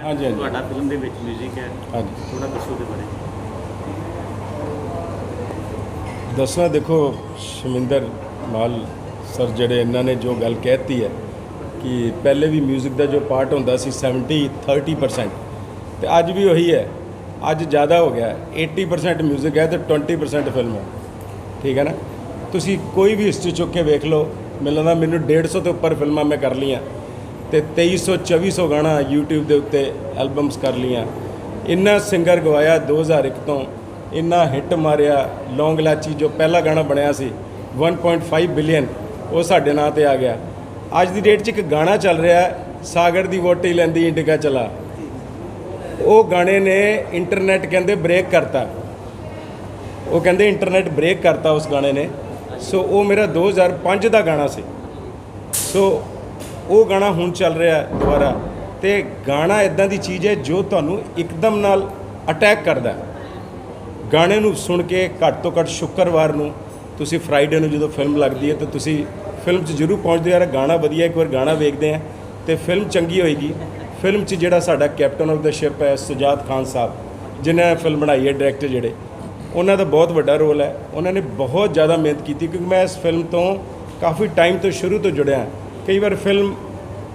ਹਾਂਜੀ, ਹਾਂਜੀ। ਤੁਹਾਡਾ ਫਿਲਮ ਦੇ ਵਿੱਚ 뮤직 ਹੈ ਹਾਂਜੀ ਥੋੜਾ ਦੱਸੋ ਦੇ ਬਾਰੇ ਦੱਸਣਾ ਦੇਖੋ ਸ਼ਮਿੰਦਰ ਮਾਲ ਸਰ ਜਿਹੜੇ ਇਹਨਾਂ ਨੇ ਜੋ ਗੱਲ ਕਹਿਤੀ ਹੈ ਕਿ ਪਹਿਲੇ ਵੀ 뮤직 ਦਾ ਜੋ ਪਾਰਟ ਹੁੰਦਾ ਸੀ 70 30% ਤੇ ਅੱਜ ਵੀ ਉਹੀ ਹੈ ਅੱਜ ਜ਼ਿਆਦਾ ਹੋ ਗਿਆ ਹੈ। 80% 뮤직 ਹੈ ਤੇ 20% ਫਿਲਮ ਹੈ ਠੀਕ ਹੈ ਨਾ ਤੁਸੀਂ ਕੋਈ ਵੀ ਹਿਸਟਰੀ ਚੁੱਕ ਕੇ ਵੇਖ ਲਓ ਮੈਨੂੰ ਲੱਗਦਾ ਮੈਨੂੰ 150 ਤੋਂ ਉੱਪਰ ਫਿਲਮਾਂ ਮੈਂ ਕਰ ਲਈਆਂ ਤੇ 2300 2400 ਗਾਣਾ YouTube ਦੇ ਉੱਤੇ ਐਲਬਮਸ ਕਰ ਲਈਆਂ। ਇੰਨਾ ਸਿੰਗਰ ਗਵਾਇਆ 2001 ਤੋਂ। ਇੰਨਾ ਹਿੱਟ ਮਾਰਿਆ ਲੌਂਗ ਲਾਚੀ ਜੋ ਪਹਿਲਾ ਗਾਣਾ ਬਣਿਆ ਸੀ 1.5 ਬਿਲੀਅਨ ਉਹ ਸਾਡੇ ਨਾਂ ਤੇ ਆ ਗਿਆ। ਅੱਜ ਦੀ ਡੇਟ 'ਚ ਇੱਕ ਗਾਣਾ ਚੱਲ ਰਿਹਾ ਸਾਗਰ ਦੀ ਵੋਟੀ ਲੈਂਦੀ ਇੰਡੀਕਾ ਚਲਾ। ਉਹ ਗਾਣੇ ਨੇ ਇੰਟਰਨੈਟ ਕਹਿੰਦੇ ਬ੍ਰੇਕ ਕਰਤਾ। ਉਹ ਕਹਿੰਦੇ ਇੰਟਰਨੈਟ ਬ੍ਰੇਕ ਕਰਤਾ ਉਸ ਗਾਣੇ ਨੇ। ਸੋ ਉਹ ਮੇਰਾ 2005 ਦਾ ਗਾਣਾ ਸੀ। ਸੋ ਉਹ ਗਾਣਾ ਹੁਣ ਚੱਲ ਰਿਹਾ ਦੁਬਾਰਾ। ਤੇ ਗਾਣਾ ਇਦਾਂ ਦੀ ਚੀਜ਼ ਹੈ ਜੋ ਤੁਹਾਨੂੰ ਇੱਕਦਮ ਨਾਲ ਅਟੈਕ ਕਰਦਾ ਗਾਣੇ ਨੂੰ ਸੁਣ ਕੇ ਘੱਟ ਤੋਂ ਘੱਟ ਸ਼ੁੱਕਰਵਾਰ ਨੂੰ ਤੁਸੀਂ ਫਰਾਈਡੇ ਨੂੰ ਜਦੋਂ ਫਿਲਮ ਲੱਗਦੀ ਹੈ ਤਾਂ ਤੁਸੀਂ ਫਿਲਮ 'ਚ ਜ਼ਰੂਰ ਪਹੁੰਚਦੇ ਯਾਰ, ਗਾਣਾ ਵਧੀਆ, ਇੱਕ ਵਾਰ ਗਾਣਾ ਵੇਖਦੇ ਆ ਤੇ ਫਿਲਮ ਚੰਗੀ ਹੋਏਗੀ। ਫਿਲਮ 'ਚ ਜਿਹੜਾ ਸਾਡਾ ਕੈਪਟਨ ਆਫ ਦਾ ਸ਼ਿਪ ਹੈ, ਸੁਜਾਤ ਖਾਨ ਸਾਹਿਬ ਜਿਨ੍ਹਾਂ ਫਿਲਮ ਬਣਾਈ ਹੈ ਡਾਇਰੈਕਟਰ ਜਿਹੜੇ, ਉਹਨਾਂ ਦਾ ਬਹੁਤ ਵੱਡਾ ਰੋਲ ਹੈ। ਉਹਨਾਂ ਨੇ ਬਹੁਤ ਜ਼ਿਆਦਾ ਮਿਹਨਤ ਕੀਤੀ ਕਿਉਂਕਿ ਮੈਂ ਇਸ ਫਿਲਮ ਤੋਂ ਕਾਫੀ ਟਾਈਮ ਤੋਂ ਸ਼ੁਰੂ ਤੋਂ ਜੁੜਿਆ। ਕਈ ਵਾਰ ਫਿਲਮ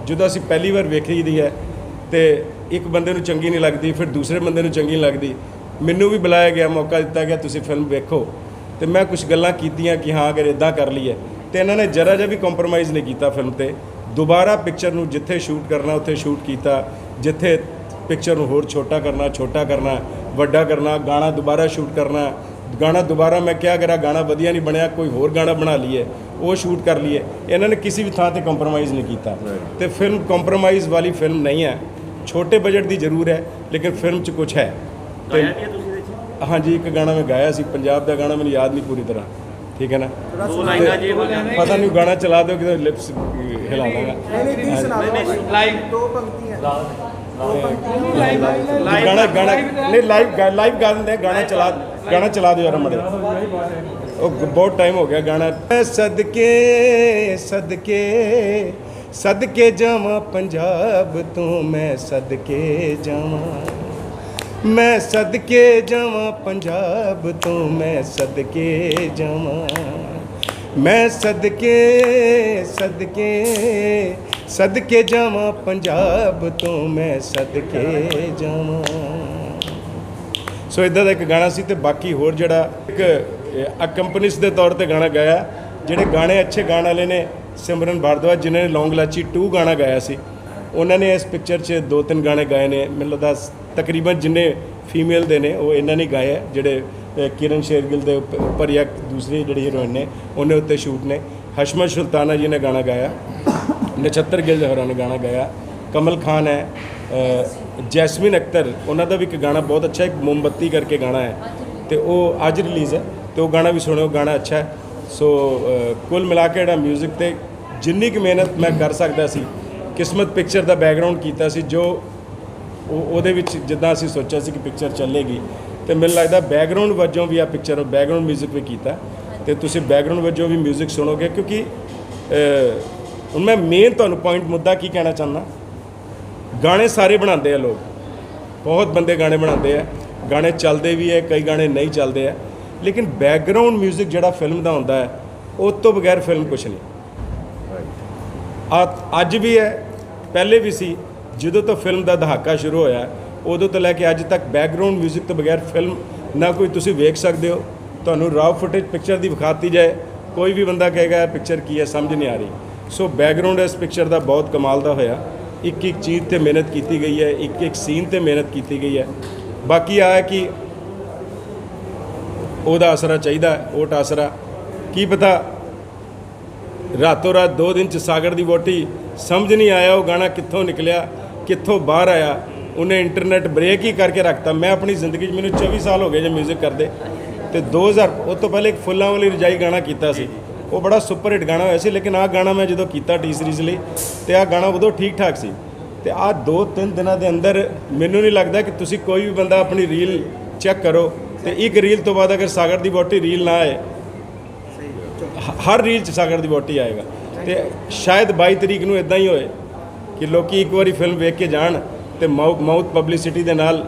ਜਦੋਂ ਅਸੀਂ ਪਹਿਲੀ ਵਾਰ ਵੇਖੀ ਦੀ ਹੈ ਤੇ ਇੱਕ ਬੰਦੇ ਨੂੰ ਚੰਗੀ ਨਹੀਂ ਲੱਗਦੀ, ਫਿਰ ਦੂਸਰੇ ਬੰਦੇ ਨੂੰ ਚੰਗੀ ਨਹੀਂ ਲੱਗਦੀ, ਮੈਨੂੰ ਵੀ ਬੁਲਾਇਆ ਗਿਆ, ਮੌਕਾ ਦਿੱਤਾ ਗਿਆ, ਤੁਸੀਂ ਫਿਲਮ ਵੇਖੋ। ਤੇ ਮੈਂ ਕੁਝ ਗੱਲਾਂ ਕੀਤੀਆਂ ਕਿ ਹਾਂ, ਅਗਰ ਇਦਾਂ ਕਰ ਲਈਏ। ਤੇ ਇਹਨਾਂ ਨੇ ਜਰਾ ਜਿਹਾ ਵੀ ਕੰਪਰੋਮਾਈਜ਼ ਨਹੀਂ ਕੀਤਾ ਫਿਲਮ ਤੇ। ਦੁਬਾਰਾ ਪਿਕਚਰ ਨੂੰ ਜਿੱਥੇ ਸ਼ੂਟ ਕਰਨਾ, ਉੱਥੇ ਸ਼ੂਟ ਕੀਤਾ, ਜਿੱਥੇ ਪਿਕਚਰ ਨੂੰ ਹੋਰ ਛੋਟਾ ਕਰਨਾ ਛੋਟਾ ਕਰਨਾ, ਵੱਡਾ ਕਰਨਾ, ਗਾਣਾ ਦੁਬਾਰਾ ਸ਼ੂਟ ਕਰਨਾ ਗਾਣਾ ਦੁਬਾਰਾ ਮੈਂ ਕਿਹਾ ਅਗਰ ਆਹ ਗਾਣਾ ਵਧੀਆ ਨਹੀਂ ਬਣਿਆ ਕੋਈ ਹੋਰ ਗਾਣਾ ਬਣਾ ਲਈਏ ਉਹ ਸ਼ੂਟ ਕਰ ਲਈਏ ਇਹਨਾਂ ਨੇ ਕਿਸੇ ਵੀ ਥਾਂ ਤੇ ਕੰਪਰੋਮਾਈਜ਼ ਨਹੀਂ ਕੀਤਾ। ਤੇ ਫਿਲਮ ਕੰਪਰੋਮਾਈਜ਼ ਵਾਲੀ ਫਿਲਮ ਨਹੀਂ ਹੈ। ਛੋਟੇ ਬਜਟ ਦੀ ਜ਼ਰੂਰ ਹੈ ਲੇਕਿਨ ਫਿਲਮ 'ਚ ਕੁਝ ਹੈ। ਤੇ ਹਾਂਜੀ ਇੱਕ ਗਾਣਾ ਮੈਂ ਗਾਇਆ ਸੀ ਪੰਜਾਬ ਦਾ ਗਾਣਾ ਮੈਨੂੰ ਯਾਦ ਨਹੀਂ ਪੂਰੀ ਤਰ੍ਹਾਂ। ਠੀਕ ਹੈ ਨਾ? ਦੋ ਲਾਈਨਾਂ ਜੇ ਬੋਲਿਆ ਪਤਾ ਨਹੀਂ ਗਾਣਾ ਚਲਾ ਦਿਓ ਕਿਤੇ ਲਿਪਸ ਹਿਲਾ ਦਾਂਗਾ। ਨਹੀਂ ਨਹੀਂ ਪਲੀਜ਼ ਸੁਣਾ ਦਿਓ। ਲਾਈਵ। ਦੋ ਪੰਕਤੀਆਂ। ਦੋ ਪੰਕਤੀਆਂ ਲਾਈਵ ਗਾਣਾ ਗਾਣਾ ਨਹੀਂ ਲਾਈਵ ਲਾਈਵ ਗਾ ਦਿੰਦੇ ਆ, ਗਾਣਾ ਚਲਾ ਗਾਣਾ ਚਲਾ ਦਿਓ ਯਾਰ ਮੜੇ ਉਹ ਬਹੁਤ ਟਾਈਮ ਹੋ ਗਿਆ ਗਾਣਾ। ਮੈਂ ਸਦਕੇ ਸਦਕੇ ਸਦਕੇ ਜਾਵਾਂ ਪੰਜਾਬ ਤੋਂ ਮੈਂ ਸਦਕੇ ਜਾਵਾਂ। ਮੈਂ ਸਦਕੇ ਜਾਵਾਂ ਪੰਜਾਬ ਤੋਂ ਮੈਂ ਸਦਕੇ ਜਾਵਾਂ। ਮੈਂ ਸਦਕੇ ਸਦਕੇ ਸਦਕੇ ਜਾਵਾਂ ਪੰਜਾਬ ਤੋਂ ਮੈਂ ਸਦਕੇ ਜਾਵਾਂ। ਸੋ ਇਦਾਂ ਦਾ ਇੱਕ ਗਾਣਾ ਸੀ ਤੇ ਬਾਕੀ ਹੋਰ ਜਿਹੜਾ ਇੱਕ ਅਕੰਪਨੀਸ ਦੇ ਤੌਰ ਤੇ ਗਾਣਾ ਗਾਇਆ। ਜਿਹੜੇ ਗਾਣੇ ਅੱਛੇ ਗਾਣ ਵਾਲੇ ਨੇ, ਸਿਮਰਨ ਭਾਰਦਵਾਜ, ਜਿਨ੍ਹਾਂ ਨੇ ਲੌਂਗ ਲਾਚੀ 2 ਗਾਣਾ ਗਾਇਆ ਸੀ। ਉਹਨਾਂ ਨੇ ਇਸ ਪਿਕਚਰ 'ਚ ਦੋ ਤਿੰਨ ਗਾਣੇ ਗਾਏ ਨੇ। ਮੈਨੂੰ ਲੱਗਦਾ ਤਕਰੀਬਨ ਜਿੰਨੇ ਫੀਮੇਲ ਦੇ ਨੇ, ਉਹ ਇਹਨਾਂ ਨੇ ਗਾਏ ਆ। ਜਿਹੜੇ ਕਿਰਨ ਸ਼ੇਰਗਿਲ ਦੇ ਉੱਪਰ ਜਾਂ ਦੂਸਰੀ ਜਿਹੜੀ ਹੀਰੋਇਨ ਨੇ, ਉਹਨੇ ਉੱਤੇ ਸ਼ੂਟ ਨੇ। ਹਸ਼ਮਤ ਸੁਲਤਾਨਾ ਜੀ ਨੇ ਗਾਣਾ ਗਾਇਆ। ਨਛੱਤਰ ਗਿੱਲ ਹੋਰਾਂ ਨੇ ਗਾਣਾ ਗਾਇਆ ਕਮਲ ਖਾਨ ਹੈ ਅ, ਜੈਸਮੀਨ ਅਖਤਰ ਉਹਨਾਂ ਦਾ ਵੀ ਇੱਕ ਗਾਣਾ ਬਹੁਤ ਅੱਛਾ ਹੈ, ਇੱਕ ਮੋਮਬੱਤੀ ਕਰਕੇ ਗਾਣਾ ਹੈ ਤੇ ਉਹ ਅੱਜ ਰਿਲੀਜ਼ ਹੈ ਤੇ ਉਹ ਗਾਣਾ ਵੀ ਸੁਣਿਓ ਗਾਣਾ ਅੱਛਾ ਹੈ ਸੋ ਅ, ਕੁੱਲ ਮਿਲਾ ਕੇ ਜਿਹੜਾ 뮤직 ਤੇ ਜਿੰਨੀ ਕੁ ਮਿਹਨਤ ਮੈਂ ਕਰ ਸਕਦਾ ਸੀ ਕਿਸਮਤ ਪਿਕਚਰ ਦਾ ਬੈਕਗ੍ਰਾਉਂਡ ਕੀਤਾ ਸੀ ਜੋ ਉਹ ਉਹਦੇ ਵਿੱਚ ਜਿੱਦਾਂ ਅਸੀਂ ਸੋਚਿਆ ਸੀ ਕਿ ਪਿਕਚਰ ਚੱਲੇਗੀ ਤੇ ਮੈਨੂੰ ਲੱਗਦਾ ਬੈਕਗ੍ਰਾਉਂਡ ਵਜੋਂ ਵੀ ਆ ਪਿਕਚਰ ਬੈਕਗ੍ਰਾਉਂਡ 뮤직 ਵੀ ਕੀਤਾ ਤੇ ਤੁਸੀਂ ਬੈਕਗ੍ਰਾਉਂਡ ਵਜੋਂ ਵੀ 뮤직 ਸੁਣੋਗੇ ਕਿਉਂਕਿ ਅ, ਹੁਣ ਮੈਂ ਮੇਨ ਤੁਹਾਨੂੰ ਪੁਆਇੰਟ ਮੁੱਦਾ ਕੀ ਕਹਿਣਾ ਚਾਹੁੰਦਾ ਗਾਣੇ ਸਾਰੇ ਬਣਾਉਂਦੇ ਆ ਲੋਕ ਬਹੁਤ ਬੰਦੇ ਗਾਣੇ ਬਣਾਉਂਦੇ ਆ ਗਾਣੇ ਚੱਲਦੇ ਵੀ ਹੈ ਕਈ ਗਾਣੇ ਨਹੀਂ ਚੱਲਦੇ ਆ ਲੇਕਿਨ ਬੈਕਗ੍ਰਾਉਂਡ 뮤직 ਜਿਹੜਾ ਫਿਲਮ ਦਾ ਹੁੰਦਾ ਹੈ ਉਹ ਤੋਂ ਬਗੈਰ ਫਿਲਮ ਕੁਛ ਨਹੀਂ ਆ ਅੱਜ ਵੀ ਹੈ ਪਹਿਲੇ ਵੀ ਸੀ ਜਦੋਂ ਤੋਂ ਫਿਲਮ ਦਾ ਦਹਾਕਾ ਸ਼ੁਰੂ ਹੋਇਆ ਉਦੋਂ ਤੋਂ ਲੈ ਕੇ ਅੱਜ ਤੱਕ ਬੈਕਗ੍ਰਾਉਂਡ 뮤직 ਤੋਂ ਬਗੈਰ ਫਿਲਮ ਨਾ ਕੋਈ ਤੁਸੀਂ ਵੇਖ ਸਕਦੇ ਹੋ ਤੁਹਾਨੂੰ ਰਾਵ ਫੁਟੇਜ ਪਿਕਚਰ ਦੀ ਵਿਖਾਤੀ ਜਾਏ ਕੋਈ ਵੀ ਬੰਦਾ ਕਹੇਗਾ ਇਹ ਪਿਕਚਰ ਕੀ ਹੈ ਸਮਝ ਨਹੀਂ ਆ ਰਹੀ ਸੋ ਬੈਕਗ੍ਰਾਉਂਡ ਇਸ ਪਿਕਚਰ ਦਾ ਬਹੁਤ ਕਮਾਲ ਦਾ ਹੋਇਆ। ਇੱਕ ਇੱਕ ਚੀਜ਼ ਤੇ ਮਿਹਨਤ ਕੀਤੀ ਗਈ ਹੈ, ਇੱਕ ਇੱਕ ਸੀਨ ਤੇ ਮਿਹਨਤ ਕੀਤੀ ਗਈ ਹੈ। ਬਾਕੀ ਆ ਕਿ ਉਹਦਾ ਆਸਰਾ ਚਾਹੀਦਾ ਉਹ ਓਟ ਆਸਰਾ ਕੀ ਪਤਾ ਰਾਤੋਂ ਰਾਤ ਦੋ ਦਿਨ ਚ ਸਾਗਰ ਦੀ ਵੋਟੀ ਸਮਝ ਨਹੀਂ ਆਇਆ ਉਹ ਗਾਣਾ ਕਿੱਥੋਂ ਨਿਕਲਿਆ, ਕਿੱਥੋਂ ਬਾਹਰ ਆਇਆ। ਉਹਨੇ ਇੰਟਰਨੈਟ ਬ੍ਰੇਕ ਹੀ ਕਰਕੇ ਰੱਖਤਾ। ਮੈਂ ਆਪਣੀ ਜ਼ਿੰਦਗੀ 'ਚ ਮੈਨੂੰ 24 ਸਾਲ ਹੋ ਗਏ ਜੇ 뮤직 ਕਰਦੇ। ਤੇ 2000 ਉਹ ਤੋਂ ਪਹਿਲੇ ਇੱਕ ਫੁੱਲਾਂ ਵਾਲੀ ਰਜਾਈ ਗਾਣਾ ਕੀਤਾ ਸੀ। ਉਹ ਬੜਾ ਸੁਪਰ ਹਿੱਟ ਗਾਣਾ ਹੋਇਆ ਸੀ ਲੇਕਿਨ ਆਹ ਗਾਣਾ ਮੈਂ ਜਦੋਂ ਕੀਤਾ ਟੀ ਸੀਰੀਜ਼ ਲਈ ਤੇ ਆਹ ਗਾਣਾ ਉਦੋਂ ਠੀਕ ਠਾਕ ਸੀ। ਤੇ ਆਹ ਦੋ ਤਿੰਨ ਦਿਨਾਂ ਦੇ ਅੰਦਰ ਮੈਨੂੰ ਨਹੀਂ ਲੱਗਦਾ ਕਿ ਤੁਸੀਂ ਕੋਈ ਵੀ ਬੰਦਾ ਆਪਣੀ ਰੀਲ ਚੈੱਕ ਕਰੋ ਤੇ ਇੱਕ ਰੀਲ ਤੋਂ ਬਾਅਦ ਅਗਰ ਸਾਗਰ ਦੀ ਵੋਟੀ ਰੀਲ ਨਾ ਆਏ ਹਰ ਰੀਲ 'ਚ ਸਾਗਰ ਦੀ ਵੋਟੀ ਆਏਗਾ। ਤੇ ਸ਼ਾਇਦ 22 ਤਰੀਕ ਨੂੰ ਇਦਾਂ ਹੀ ਹੋਏ ਕਿ ਲੋਕੀ ਇੱਕ ਵਾਰੀ ਫਿਲਮ ਵੇਖ ਕੇ ਜਾਣ ਤੇ ਮਾਊਥ ਪਬਲਿਸਿਟੀ ਦੇ ਨਾਲ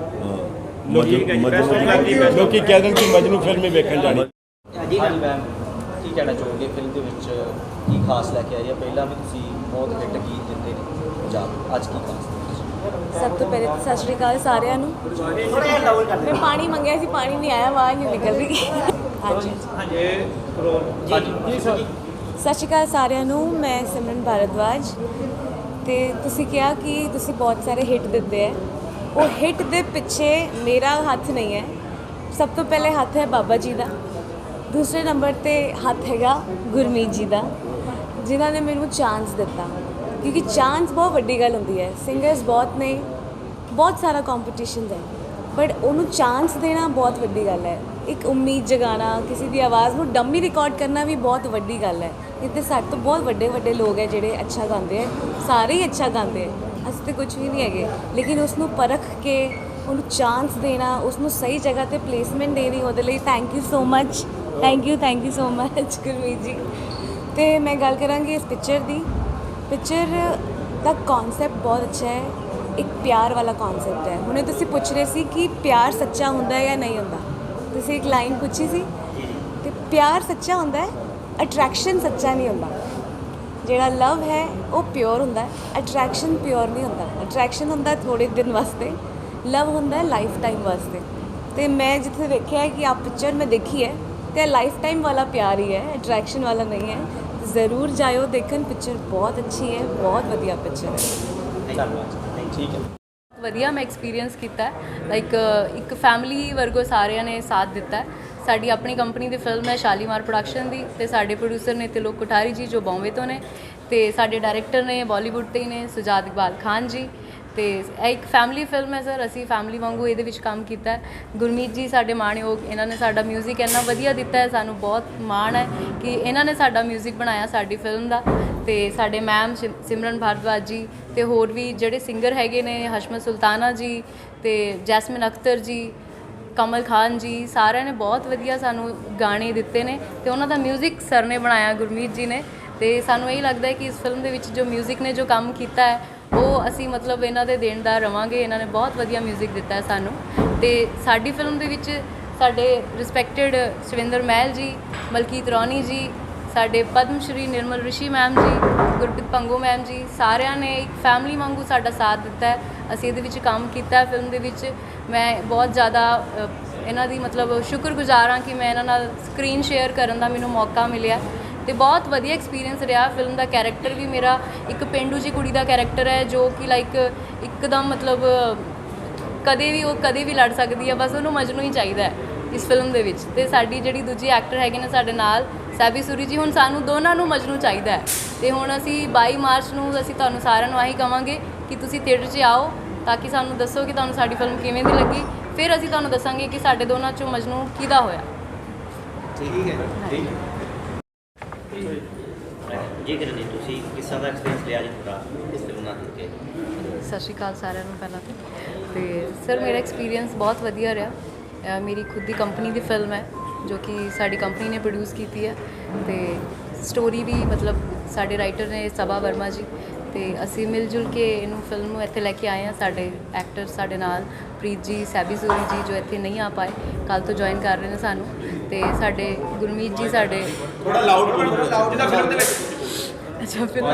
ਲੋਕੀ ਕਹਿ ਦੇਣ ਕਿ ਮਜਨੂ ਫਿਲਮ ਹੀ ਵੇਖਣ ਜਾਣੀ। ਜੀ ਹਾਂਜੀ ਮੈਮ ਕੀ ਕਹਿਣਾ ਚਾਹੋਗੇ ਫਿਲਮ ਦੇ ਵਿੱਚ? ਕੀ ਖਾਸ ਲੈ ਕੇ ਆਈ ਹੈ ਪਹਿਲਾਂ ਵੀ ਤੁਸੀਂ ਬਹੁਤ ਹਿੱਟ ਗੀਤ ਦਿੱਤੇ ਨੇ ਪੰਜਾਬ ਅੱਜ ਕੀ ਖਾਸ? ਸਭ ਤੋਂ ਪਹਿਲੇ ਤਾਂ ਸਤਿ ਸ਼੍ਰੀ ਅਕਾਲ ਸਾਰਿਆਂ ਨੂੰ। ਮੈਂ ਪਾਣੀ ਮੰਗਿਆ ਸੀ ਪਾਣੀ ਨਹੀਂ ਆਇਆ ਆਵਾਜ਼ ਨਹੀਂ ਨਿਕਲ ਰਹੀ। ਹਾਂਜੀ। ਜੀ ਸਰ। ਸਤਿ ਸ਼੍ਰੀ ਅਕਾਲ ਸਾਰਿਆਂ ਨੂੰ ਮੈਂ ਸਿਮਰਨ ਭਾਰਦਵਾਜ। ਤੇ ਤੁਸੀਂ ਕਿਹਾ ਕਿ ਤੁਸੀਂ ਬਹੁਤ ਸਾਰੇ ਹਿੱਟ ਦਿੱਤੇ ਹੈ ਉਹ ਹਿੱਟ ਦੇ ਪਿੱਛੇ ਮੇਰਾ ਹੱਥ ਨਹੀਂ ਹੈ। ਸਭ ਤੋਂ ਪਹਿਲੇ ਹੱਥ ਹੈ ਬਾਬਾ ਜੀ ਦਾ। ਦੂਸਰੇ ਨੰਬਰ ਤੇ ਹੱਥ ਹੈਗਾ ਗੁਰਮੀਤ ਜੀ ਦਾ, ਜਿਨ੍ਹਾਂ ਨੇ ਮੈਨੂੰ ਚਾਂਸ ਦਿੱਤਾ। ਕਿਉਂਕਿ ਚਾਂਸ ਬਹੁਤ ਵੱਡੀ ਗੱਲ ਹੁੰਦੀ ਹੈ। ਸਿੰਗਰਸ ਬਹੁਤ ਨੇ, ਬਹੁਤ ਸਾਰਾ ਕੰਪੀਟੀਸ਼ਨ ਹੈ। ਬਟ ਉਹਨੂੰ ਚਾਂਸ ਦੇਣਾ ਬਹੁਤ ਵੱਡੀ ਗੱਲ ਹੈ। ਇੱਕ ਉਮੀਦ ਜਗਾਉਣਾ, ਕਿਸੇ ਦੀ ਆਵਾਜ਼ ਨੂੰ ਡੰਮੀ ਰਿਕਾਰਡ ਕਰਨਾ ਵੀ ਬਹੁਤ ਵੱਡੀ ਗੱਲ ਹੈ। ਇੱਥੇ ਸਾਡੇ ਤੋਂ ਬਹੁਤ ਵੱਡੇ ਵੱਡੇ ਲੋਕ ਹੈ ਜਿਹੜੇ ਅੱਛਾ ਗਾਉਂਦੇ ਹੈ। ਸਾਰੇ ਹੀ ਅੱਛਾ ਗਾਉਂਦੇ ਹੈ। ਅਸੀਂ ਤੇ ਕੁਝ ਵੀ ਨਹੀਂ ਹੈਗੇ। ਲੇਕਿਨ ਉਸ ਨੂੰ ਪਰਖ ਕੇ, ਉਹਨੂੰ ਚਾਂਸ ਦੇਣਾ ਉਸ ਨੂੰ ਸਹੀ ਜਗ੍ਹਾ ਤੇ ਪਲੇਸਮੈਂਟ ਦੇਣੀ, ਉਹਦੇ ਲਈ thank you so much thank you thank you so much Gurmeet ji ਤੇ ਮੈਂ ਗੱਲ ਕਰਾਂਗੀ ਇਸ ਪਿਕਚਰ ਦੀ। ਪਿਕਚਰ ਦਾ ਕਨਸੈਪਟ ਬਹੁਤ ਅੱਛਾ ਹੈ। ਇੱਕ ਪਿਆਰ ਵਾਲਾ ਕਨਸੈਪਟ ਹੈ। ਹੁਣੇ ਤੁਸੀਂ ਪੁੱਛ ਰਹੇ ਸੀ ਕਿ ਪਿਆਰ ਸੱਚਾ ਹੁੰਦਾ ਹੈ ਜਾਂ ਨਹੀਂ ਹੁੰਦਾ। ਤੁਸੀਂ ਇੱਕ ਲਾਈਨ ਪੁੱਛੀ ਸੀ। ਤੇ ਪਿਆਰ ਸੱਚਾ ਹੁੰਦਾ ਹੈ ਅਟਰੈਕਸ਼ਨ ਸੱਚਾ ਨਹੀਂ ਹੁੰਦਾ। ਜਿਹੜਾ ਲਵ ਹੈ, ਉਹ ਪਿਓਰ ਹੁੰਦਾ ਹੈ। ਅਟਰੈਕਸ਼ਨ ਪਿਓਰ ਨਹੀਂ ਹੁੰਦਾ। ਅਟਰੈਕਸ਼ਨ ਹੁੰਦਾ ਥੋੜੇ ਦਿਨ ਵਾਸਤੇ। ਲਵ ਹੁੰਦਾ ਲਾਈਫ ਟਾਈਮ ਵਾਸਤੇ। ਤੇ ਮੈਂ ਜਿੱਥੇ ਵੇਖਿਆ ਕਿ ਆ ਪਿਕਚਰ ਮੈਂ ਦੇਖੀ ਹੈ। ਤੇ ਲਾਈਫ ਟਾਈਮ ਵਾਲਾ ਪਿਆਰ ਹੀ ਹੈ ਅਟਰੈਕਸ਼ਨ ਵਾਲਾ ਨਹੀਂ ਹੈ। ਜ਼ਰੂਰ ਜਾਇਓ ਦੇਖਣ ਪਿਕਚਰ ਬਹੁਤ ਅੱਛੀ ਹੈ ਬਹੁਤ ਵਧੀਆ ਪਿਕਚਰ ਹੈ। ਧੰਨਵਾਦ ਠੀਕ ਹੈ। ਵਧੀਆ ਮੈਂ ਐਕਸਪੀਰੀਅੰਸ ਕੀਤਾ ਲਾਈਕ ਇੱਕ ਫੈਮਿਲੀ ਵਰਗੋ ਸਾਰਿਆਂ ਨੇ ਸਾਥ ਦਿੱਤਾ। ਸਾਡੀ ਆਪਣੀ ਕੰਪਨੀ ਦੀ ਫਿਲਮ ਹੈ ਸ਼ਾਲੀਮਾਰ ਪ੍ਰੋਡਕਸ਼ਨ ਦੀ ਤੇ ਸਾਡੇ ਪ੍ਰੋਡਿਊਸਰ ਨੇ ਤਿਲੋਕ ਕੋਠਾਰੀ ਜੀ ਜੋ ਬੰਬੇ ਤੋਂ ਨੇ ਤੇ ਸਾਡੇ ਡਾਇਰੈਕਟਰ ਨੇ ਬਾਲੀਵੁੱਡ ਤੇ ਹੀ ਨੇ ਸੁਜਾਤ ਇਕਬਾਲ ਖਾਨ ਜੀ। ਤੇ ਇਹ ਇੱਕ ਫੈਮਿਲੀ ਫਿਲਮ ਹੈ ਸਰ ਅਸੀਂ ਫੈਮਿਲੀ ਵਾਂਗੂ ਇਹਦੇ ਵਿੱਚ ਕੰਮ ਕੀਤਾ ਹੈ ਗੁਰਮੀਤ ਜੀ ਸਾਡੇ ਮਾਣਯੋਗ ਇਹਨਾਂ ਨੇ ਸਾਡਾ 뮤직 ਇੰਨਾ ਵਧੀਆ ਦਿੱਤਾ ਹੈ ਸਾਨੂੰ ਬਹੁਤ ਮਾਣ ਹੈ ਕਿ ਇਹਨਾਂ ਨੇ ਸਾਡਾ 뮤직 ਬਣਾਇਆ ਸਾਡੀ ਫਿਲਮ ਦਾ ਤੇ ਸਾਡੇ ਮੈਮ ਸਿਮਰਨ ਭਾਰਦਵਾਜ ਜੀ ਤੇ ਹੋਰ ਵੀ ਜਿਹੜੇ ਸਿੰਗਰ ਹੈਗੇ ਨੇ ਹਸ਼ਮਤ ਸੁਲਤਾਨਾ ਜੀ ਤੇ ਜੈਸਮਿਨ ਅਖਤਰ ਜੀ ਕਮਲ ਖਾਨ ਜੀ ਸਾਰਿਆਂ ਨੇ ਬਹੁਤ ਵਧੀਆ ਸਾਨੂੰ ਗਾਣੇ ਦਿੱਤੇ ਨੇ ਤੇ ਉਹਨਾਂ ਦਾ 뮤직 ਸਰ ਨੇ ਬਣਾਇਆ ਗੁਰਮੀਤ ਜੀ ਨੇ ਤੇ ਸਾਨੂੰ ਇਹ ਲੱਗਦਾ ਹੈ ਕਿ ਇਸ ਫਿਲਮ ਦੇ ਵਿੱਚ ਜੋ 뮤직 ਨੇ ਜੋ ਕੰਮ ਕੀਤਾ ਹੈ ਉਹ ਅਸੀਂ ਮਤਲਬ ਇਹਨਾਂ ਦੇ ਦੇਣ ਦਾ ਰਵਾਂਗੇ, ਇਹਨਾਂ ਨੇ ਬਹੁਤ ਵਧੀਆ 뮤직 ਦਿੱਤਾ ਹੈ ਸਾਨੂੰ। ਤੇ ਸਾਡੀ ਫਿਲਮ ਦੇ ਵਿੱਚ ਸਾਡੇ ਰਿਸਪੈਕਟਡ ਸ਼ਵਿੰਦਰ ਮਹਿਲ ਜੀ, ਮਲਕੀਤ ਰੌਣੀ ਜੀ, ਸਾਡੇ ਪਦਮ ਸ਼੍ਰੀ ਨਿਰਮਲ ਰਿਸ਼ੀ ਮੈਮ ਜੀ, ਗੁਰਪ੍ਰੀਤ ਪੰਗੂ ਮੈਮ ਜੀ, ਸਾਰਿਆਂ ਨੇ ਇੱਕ ਫੈਮਿਲੀ ਵਾਂਗੂ ਸਾਡਾ ਸਾਥ ਦਿੱਤਾ। ਹੈ ਅਸੀਂ ਇਹਦੇ ਵਿੱਚ ਕੰਮ ਕੀਤਾ ਫਿਲਮ ਦੇ ਵਿੱਚ। ਮੈਂ ਬਹੁਤ ਜ਼ਿਆਦਾ ਇਹਨਾਂ ਦੀ ਮਤਲਬ ਸ਼ੁਕਰਗੁਜ਼ਾਰ ਹਾਂ ਕਿ ਮੈਂ ਇਹਨਾਂ ਨਾਲ ਸਕਰੀਨ ਸ਼ੇਅਰ ਕਰਨ ਦਾ ਮੈਨੂੰ ਮੌਕਾ ਮਿਲਿਆ। ਤੇ ਬਹੁਤ ਵਧੀਆ ਐਕਸਪੀਰੀਅੰਸ ਰਿਹਾ। ਫਿਲਮ ਦਾ ਕੈਰੈਕਟਰ ਵੀ ਮੇਰਾ ਇੱਕ ਪਿੰਡੂ ਜੀ ਕੁੜੀ ਦਾ ਕੈਰੈਕਟਰ ਹੈ, ਜੋ ਕਿ ਲਾਈਕ ਇੱਕਦਮ ਮਤਲਬ ਕਦੇ ਵੀ ਉਹ ਕਦੇ ਵੀ ਲੜ ਸਕਦੀ ਹੈ, ਬਸ ਉਹਨੂੰ ਮਜਨੂ ਹੀ ਚਾਹੀਦਾ ਹੈ ਇਸ ਫਿਲਮ ਦੇ ਵਿੱਚ। ਤੇ ਸਾਡੀ ਜਿਹੜੀ ਦੂਜੀ ਐਕਟਰ ਹੈਗੇ ਨੇ ਸਾਡੇ ਨਾਲ, ਸੈਬੀ ਸੂਰੀ ਜੀ, ਹੁਣ ਸਾਨੂੰ ਦੋਨਾਂ ਨੂੰ ਮਜਨੂ ਚਾਹੀਦਾ ਹੈ। ਤੇ ਹੁਣ ਅਸੀਂ 22 ਮਾਰਚ ਨੂੰ ਅਸੀਂ ਤੁਹਾਨੂੰ ਸਾਰਿਆਂ ਨੂੰ ਆਹੀ ਕਵਾਂਗੇ ਕਿ ਤੁਸੀਂ ਥੀਏਟਰ 'ਚ ਆਓ, ਤਾਂ ਕਿ ਸਾਨੂੰ ਦੱਸੋ ਕਿ ਤੁਹਾਨੂੰ ਸਾਡੀ ਫਿਲਮ ਕਿਵੇਂ ਦੀ ਲੱਗੀ। ਫਿਰ ਅਸੀਂ ਤੁਹਾਨੂੰ ਦੱਸਾਂਗੇ ਕਿ ਸਾਡੇ ਦੋਨਾਂ 'ਚੋਂ ਮਜਨੂ ਕਿਹਦਾ ਹੋਇਆ। ਠੀਕ ਹੈ। ਜੀ ਕਰਨ ਤੁਸੀਂ ਕਿਸ ਦਾ ਐਕਸਪੀਰੀਅੰਸ ਲਿਆ ਜੀ ਤੁਹਾਡਾ ਇਸ ਫਿਲਮ ਨਾਲ ਜੁੜ ਕੇ ਸਤਿ ਸ਼੍ਰੀ ਅਕਾਲ ਸਾਰਿਆਂ ਨੂੰ ਪਹਿਲਾਂ ਤੇ। ਤੇ ਸਰ ਮੇਰਾ ਐਕਸਪੀਰੀਅੰਸ ਬਹੁਤ ਵਧੀਆ ਰਿਹਾ। ਅ, ਮੇਰੀ ਖੁਦ ਦੀ ਕੰਪਨੀ ਦੀ ਫਿਲਮ ਹੈ ਜੋ ਕਿ ਸਾਡੀ ਕੰਪਨੀ ਨੇ ਪ੍ਰੋਡਿਊਸ ਕੀਤੀ ਹੈ। ਤੇ ਸਟੋਰੀ ਵੀ ਮਤਲਬ ਸਾਡੇ ਰਾਈਟਰ ਨੇ ਸਭਾ ਵਰਮਾ ਜੀ। ਤੇ ਅਸੀਂ ਮਿਲ ਜੁਲ ਕੇ ਇਹਨੂੰ ਫਿਲਮ ਨੂੰ ਇੱਥੇ ਲੈ ਕੇ ਆਏ ਹਾਂ ਸਾਡੇ ਐਕਟਰ ਸਾਡੇ ਨਾਲ ਪ੍ਰੀਤ ਜੀ ਸੈਬੀ ਸੂਰੀ ਜੀ ਜੋ ਇੱਥੇ ਨਹੀਂ ਆ ਪਾਏ ਕੱਲ ਤੋਂ ਜੁਆਇਨ ਕਰ ਰਹੇ ਨੇ ਸਾਨੂੰ ਤੇ ਸਾਡੇ ਗੁਰਮੀਤ ਜੀ ਸਾਡੇ ਥੋੜਾ ਲਾਊਡ ਬੋਲੋ। ਜਿੱਦਾਂ ਫਿਲਮ ਦੇ ਵਿੱਚ ਅੱਛਾ ਫਿਲਮ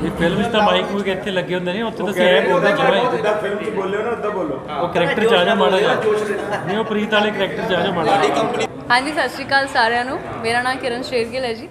ਇਹ ਫਿਲਮ ਵਿੱਚ ਤਾਂ ਮਾਈਕ ਵੀ ਇੱਥੇ ਲੱਗੇ ਹੁੰਦੇ ਨੇ ਉੱਥੇ ਤਾਂ ਸੇਮ ਬੋਲਦਾ ਜਮਾ ਜਿੱਦਾਂ ਫਿਲਮ 'ਚ ਬੋਲਿਓ ਨਾ ਉਦਾਂ ਬੋਲੋ। ਉਹ ਕਰੈਕਟਰ ਚ ਆ ਜਾ ਮਾੜਾ ਜਿਹਾ। ਨਹੀਂ ਉਹ ਪ੍ਰੀਤ ਵਾਲੇ ਕਰੈਕਟਰ ਚ ਆ ਜਾ ਮਾੜਾ ਹਾਂਜੀ ਸਤਿ ਸ਼੍ਰੀ ਅਕਾਲ ਸਾਰਿਆਂ ਨੂੰ। ਮੇਰਾ ਨਾਮ ਕਿਰਨ ਸ਼ੇਰਗਿੱਲ ਹੈ ਜੀ।